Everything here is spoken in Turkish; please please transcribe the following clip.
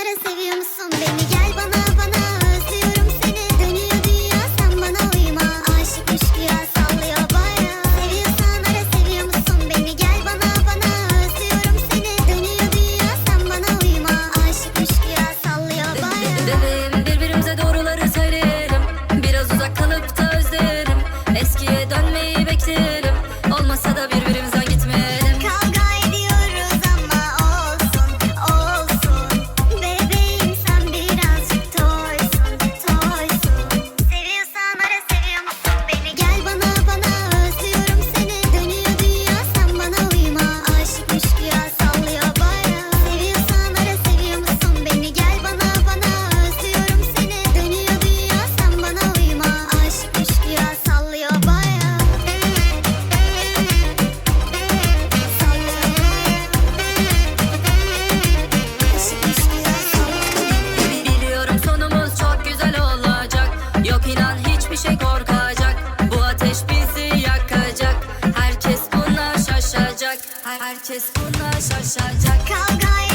but I save you. herkes bundan şaşacak. Kavgaya